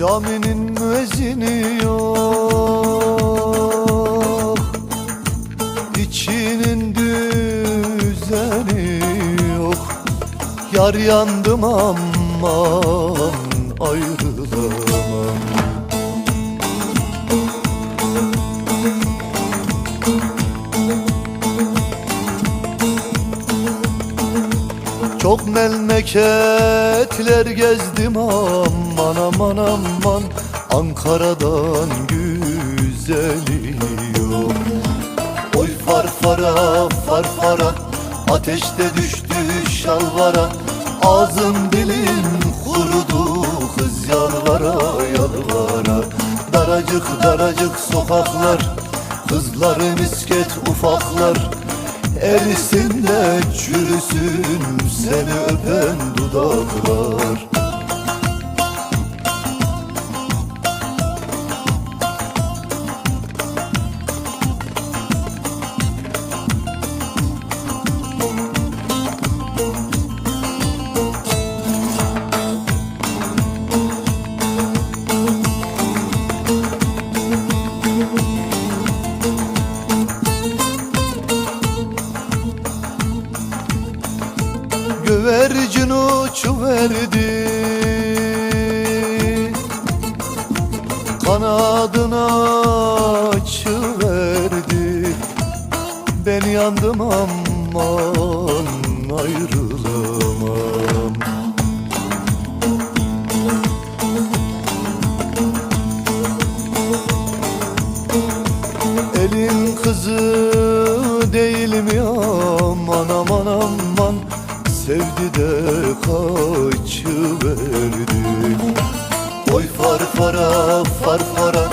Caminin müezzini yok. İçinin düzeni yok. Yar yandım aman ayrılamam Çok memleketler gezdim aman aman aman. Ankara'dan güzeli yok. Oy farfara farfara Ateşte düştü şalvara. Ağzım dilim kurudu Kız yalvara yalvara. Daracık daracık sokaklar Kızları misket ufaklar Erisin de çürüsün Seni öpen dudaklar Güvercin uçuverdi Kanadına açıverdi Ben yandım aman ayrılamam. Elin kızı değil mi aman aman Sevdi de kaçıverdi. Oy farfara farfara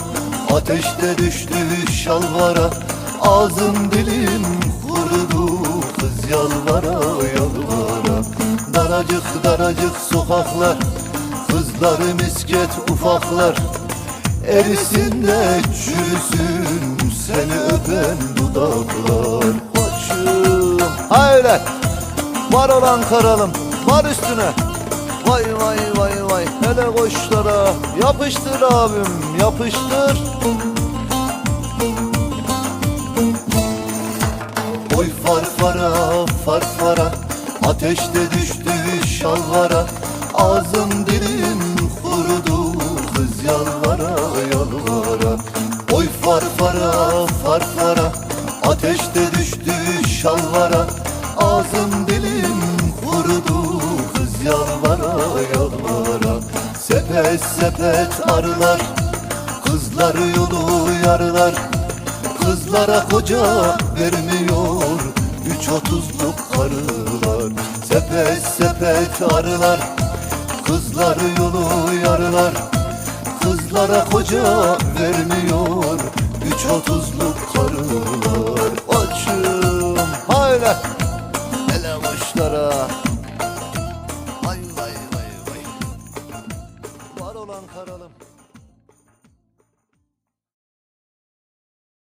Ateşte düştü şalvara. Ağzım dilim kurudu Kız yalvara yalvara. Daracık daracık sokaklar Kızları misket ufaklar. Erisin de çürüsün Seni öpen dudaklar. Koçum Haydi Var olan karalım Var üstüne. Vay vay vay vay. Hele koçlara Yapıştır abim yapıştır. Oy farfara farfara Ateşte düştü şalvara. Ağzım dilim kurudu Kız yalvara yalvara. Oy farfara farfara Ateşte düştü şalvara Ağzım dilim kurudu Kız yalvara yalvara. Sepet sepet arılar Kızları yolu yarılar. Kızlara koca vermiyor Üç otuzluk karılar Sepet sepet arılar Kızları yolu yarılar. Kızlara koca vermiyor Üç otuzluk karılar Açım hayla Hele kuşlara